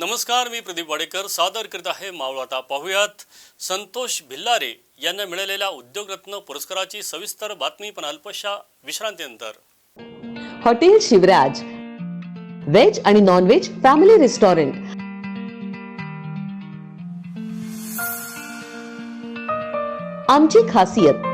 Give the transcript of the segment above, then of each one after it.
नमस्कार मी प्रदीप वाडेकर. सादर करीत आहे मावळ आता पाहूयात. संतोष भिल्लारे यांना मिळालेल्या उद्योगरत्न पुरस्काराची सविस्तर बातमी पण अल्पशा विश्रांतीनंतर. हॉटेल शिवराज. व्हेज आणि नॉन व्हेज फॅमिली रेस्टॉरंट. आमची खासियत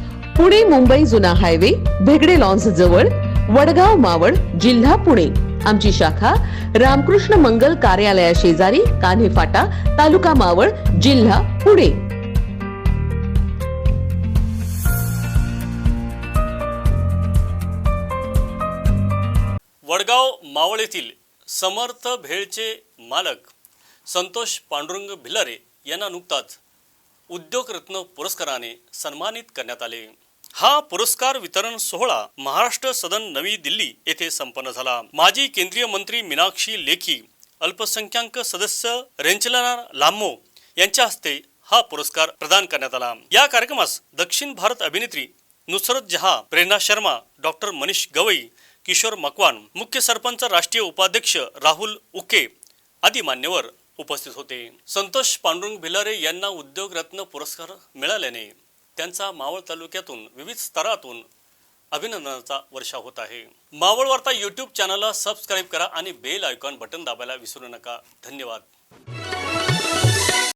पुणे मुंबई जुना हायवे भेगडे लॉन्स जवळ वडगाव मावळ जिल्हा पुणे. आमची शाखा रामकृष्ण मंगल कार्यालया शेजारी कान्हे फाटा तालुका मावळ जिल्हा पुणे. वडगाव मावळ येथील समर्थ भेळचे मालक संतोष पांडुरंग भिलारे यांना नुकताच उद्योगरत्न पुरस्काराने सन्मानित करण्यात आले. हा पुरस्कार वितरण सोहळा महाराष्ट्र सदन नवी दिल्ली येथे संपन्न झाला. माजी केंद्रीय मंत्री मीनाक्षी लेखी अल्पसंख्याक सदस्य रेंचलना लामो यांच्या हस्ते हा पुरस्कार प्रदान करण्यात आला. या कार्यक्रमास दक्षिण भारत अभिनेत्री नुसरत जहा प्रेरणा शर्मा डॉक्टर मनीष गवई किशोर मकवान मुख्य सरपंच राष्ट्रीय उपाध्यक्ष राहुल उके आदी मान्यवर उपस्थित होते. संतोष पांडुरंग भिलारे यांना उद्योगरत्न पुरस्कार मिळाल्याने त्यांचा मावळ तालुक्यातून विविध स्तरातून अभिनंदनाचा वर्षा होत आहे. मावळ वार्ता यूट्यूब चॅनलला सबस्क्राईब करा आणि बेल आयकॉन बटन दाबायला विसरू नका. धन्यवाद.